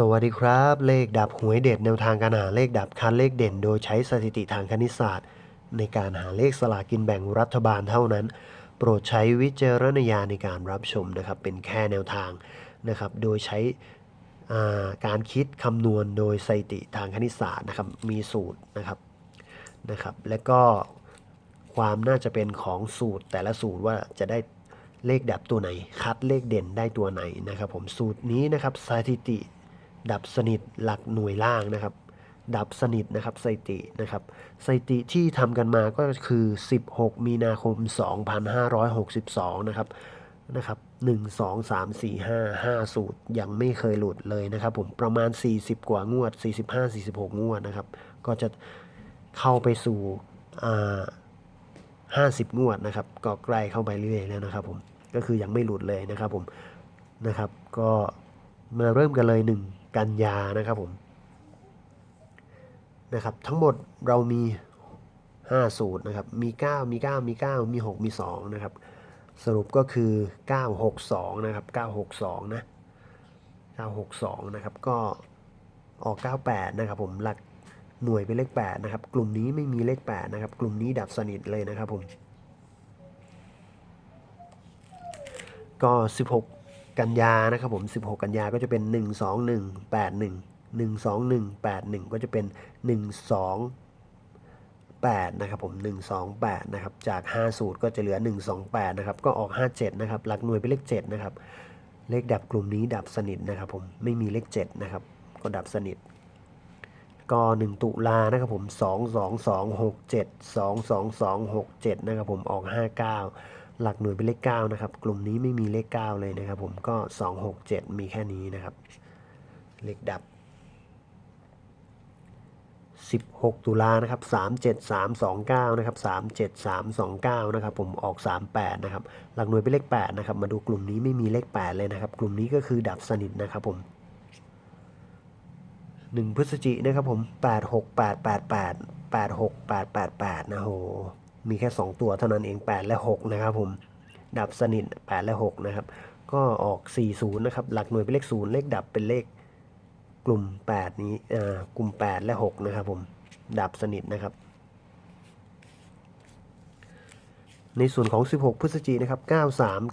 สวัสดีครับ เลขดับหวยเด็ดแนวทางการหาเลขดับคันเลขเด่น โดยใช้สถิติทางคณิตศาสตร์ ในการหาเลขสลากินแบ่งรัฐบาลเท่านั้น โปรดใช้วิจารณญาณในการรับชมนะครับ เป็นแค่แนวทางนะครับ โดยใช้การคิดคำนวณโดยสถิติทางคณิตศาสตร์นะครับ มีสูตรนะครับนะครับ และก็ความน่าจะเป็นของสูตรแต่ละสูตรว่าจะได้เลขดับตัวไหน คัดเลขเด่นได้ตัวไหนนะครับ ผมสูตรนี้นะครับสถิติ ดับสนิทหลักหน่วยล่างนะครับ ดับสนิทนะครับสถิตินะครับสถิติที่ทำกันมาก็คือ 16 มีนาคม 2562 นะครับนะครับ1 2 3 4 5 5 สูตร ยังไม่เคยหลุดเลยนะครับ ผมประมาณ 40 กว่างวด 45 46 งวดนะครับ ก็จะเข้าไปสู่อ่า50 งวดนะครับ ก็ใกล้เข้าไปเรื่อยแล้วนะครับ ผมก็คือยังไม่หลุดเลยนะครับผมนะครับ ก็มาเริ่มกันเลย 1 กันยานะครับผมนะครับทั้งหมดเรามี 5 สูตรนะครับมี 9 มี 9 มี 9 มี 6 มี 2 นะครับ สรุปก็คือ 962 นะครับ 962 นะ 962 นะครับ ก็ออก 98 นะครับผมหลักหน่วยเป็นเลข 8 นะครับ กลุ่มนี้ไม่มีเลข 8 นะครับ กลุ่มนี้ดับสนิทเลยนะครับผม ก็ 16 กันยานะครับผม 16 กันยาก็จะเป็น 1 2 1 8 1 1 2 1 8 1 ก็จะเป็น 1 2 8 นะครับผม 1 2 8 นะครับ จาก 5 สูตรก็จะเหลือ 1 2 8 นะครับ ก็ออก 57 นะครับ หลักหน่วยเป็นเลข 7 นะครับ เลขดับกลุ่มนี้ดับสนิทนะครับผม ไม่มีเลข 7 นะครับ ก็ดับสนิท ก็ 1 ตุลานะครับผม2 2 2 6 7 2 2 2 6 7นะครับผมออก 59 หลักหน่วยเป็นเลข9นะครับ กลุ่มนี้ไม่มีเลข 9 เลยนะครับผมก็ 2 6 7 มีแค่นี้นะครับ เลขดับ 16 ตุลานะครับ37329นะครับ37329นะครับผมออก 38นะครับหลักหน่วยเป็นเลข8นะครับมาดูกลุ่มนี้ไม่มีเลข 8 เลยนะครับ กลุ่มนี้ก็คือดับสนิทนะครับผม 1 พฤศจินะครับผม 86888 86888 นะโห มีแค่ 2 ตัวเท่านั้นเอง 8 และ 6 นะครับผม ดับสนิท 8 และ 6 นะครับ ก็ออก 40 นะครับ หลักหน่วยเป็นเลข 0 เลขดับเป็นเลขกลุ่ม 8 นี้อ่ากลุ่ม 8 และ 6 นะครับผม ดับสนิทนะครับในส่วนของ 16 พฤศจิกนะครับ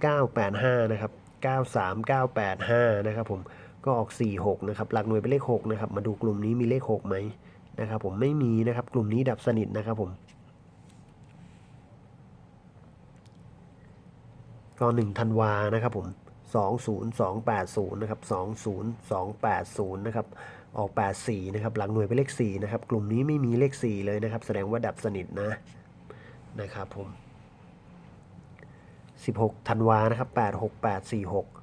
93985 นะครับ 93985 นะครับผม ก็ออก 46นะครับหลักหน่วยเป็นเลข6นะครับมาดูกลุ่มนี้มีเลข6ไหมนะครับผมไม่มีนะครับกลุ่มนี้ดับสนิทนะครับผมก็1ธันวานะครับผม20280นะครับ20280นะครับออก 84นะครับหลังหน่วยเป็นเลข4นะครับกลุ่มนี้ไม่มีเลข 4 เลยนะครับ แสดงว่าดับสนิทนะนะครับผม16ธันวานะครับ86846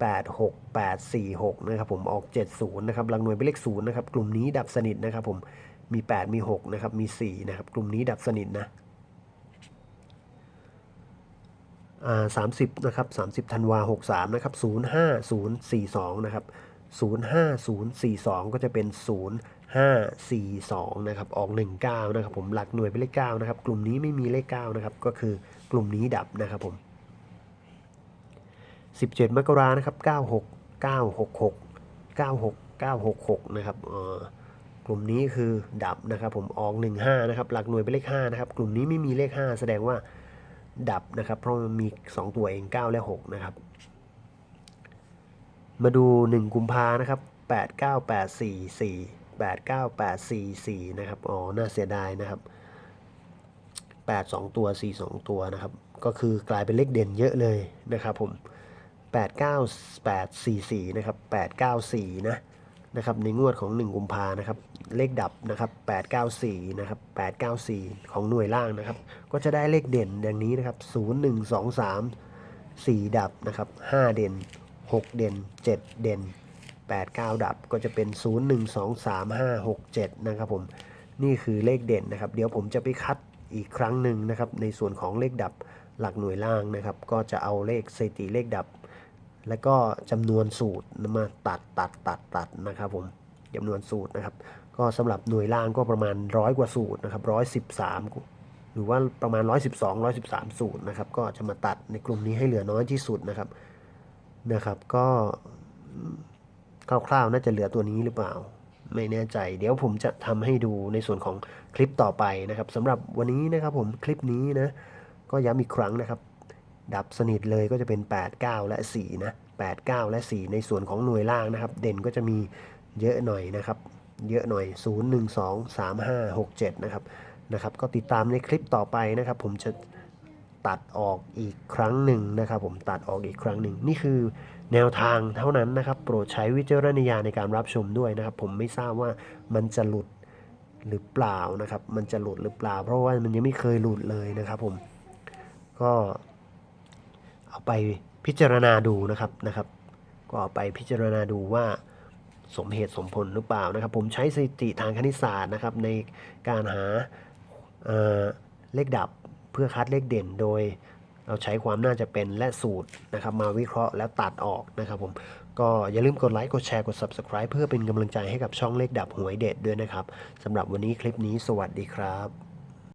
86846นะครับผมออก 70นะครับหลังหน่วยเป็นเลข0นะครับกลุ่มนี้ดับสนิทนะครับผมมี 8 มี 6 นะครับ มี 4 นะครับ กลุ่มนี้ดับสนิทนะอ่าสามสิบนะครับสามสิบธันวาหกสามนะครับศูนย์ห้าศูนย์สี่สองนะครับศูนย์ห้าศูนย์สี่สองก็จะเป็นศูนย์ห้าสี่สองนะครับ ออกหนึ่งเก้านะครับผม หลักหน่วยเป็นเลขเก้านะครับ กลุ่มนี้ไม่มีเลขเก้านะครับ ก็คือกลุ่มนี้ดับนะครับผม สิบเจ็ดมกรานะครับเก้าหกเก้าหกหกเก้าหกเก้าหกหกนะครับอ่อกลุ่มนี้คือดับนะครับผมออกหนึ่งห้านะครับ หลักหน่วยเป็นเลขห้านะครับ กลุ่มนี้ไม่มีเลขห้าแสดงว่าดับนะครับ เพราะมันมี 2 ตัวเอง 9 และ 6 นะครับ มาดู 1 กุมภานะครับ 89844 89844 นะครับ อ๋อ น่าเสียดายนะครับ 8 2 ตัว 4 2 ตัวนะครับ ก็คือกลายเป็นเลขเด่นเยอะเลยนะครับผม 89844 นะครับ 894 นะ นะครับ ในงวดของ 1 กุมภานะครับ เลขดับนะครับ 894 นะครับ 894 ของหน่วยล่างนะครับ ก็จะได้เลขเด่นอย่างนี้นะครับ 0 1 2 3 4 ดับนะครับ 5 เด่น 6 เด่น 7 เด่น 8 9 ดับ ก็จะเป็น 0 1 2 3 5 6 7 นะครับผม นี่คือเลขเด่นนะครับ เดี๋ยวผมจะไปคัดอีกครั้งหนึ่งนะครับ ในส่วนของเลขดับหลักหน่วยล่างนะครับ ก็จะเอาเลขสถิติเลขดับ แล้วก็จำนวนสูตรมาตัดตัดตัดตัดนะครับผมจำนวนสูตรนะครับ ก็สำหรับหน่วยล่างก็ประมาณร้อยกว่าสูตรนะครับร้อยสิบสามหรือว่าประมาณร้อยสิบสองร้อยสิบสามสูตรนะครับ ก็จะมาตัดในกลุ่มนี้ให้เหลือน้อยที่สุดนะครับนะครับ ก็คร่าวๆน่าจะเหลือตัวนี้หรือเปล่า ไม่แน่ใจ เดี๋ยวผมจะทำให้ดูในส่วนของคลิปต่อไปนะครับสำหรับวันนี้นะครับผมคลิปนี้นะ ก็ย้ำอีกครั้งนะครับ ดับสนิทเลยก็จะเป็น 8 9 และ4นะ8 9 และ 4 ในส่วนของหน่วยล่างนะครับ เด่นก็จะมีเยอะหน่อยนะครับ เยอะหน่อย 0 1 2 3 5 6 7 นะครับนะครับ ก็ติดตามในคลิปต่อไปนะครับ ผมจะตัดออกอีกครั้งหนึ่งนะครับ ผมตัดออกอีกครั้งหนึ่งนี่คือแนวทางเท่านั้นนะครับ โปรดใช้วิจารณญาณในการรับชมด้วยนะครับ ผมไม่ทราบว่ามันจะหลุดหรือเปล่านะครับ มันจะหลุดหรือเปล่า เพราะว่ามันยังไม่เคยหลุดเลยนะครับ ผมก็ เอาไปพิจารณาดูนะครับนะครับ ก็เอาไปพิจารณาดูว่าสมเหตุสมผลหรือเปล่านะครับ ผมใช้สถิติทางคณิตศาสตร์นะครับ ในการหาเอ่อเลขดับเพื่อคัดเลขเด่นโดยเราใช้ความน่าจะเป็นและสูตรนะครับ มาวิเคราะห์แล้วตัดออกนะครับผมก็อย่าลืมกดไลค์กดแชร์กด Subscribe เพื่อเป็นกำลังใจให้กับช่องเลขดับหวยเด็ดด้วยนะครับสำหรับวันนี้คลิปนี้สวัสดีครับ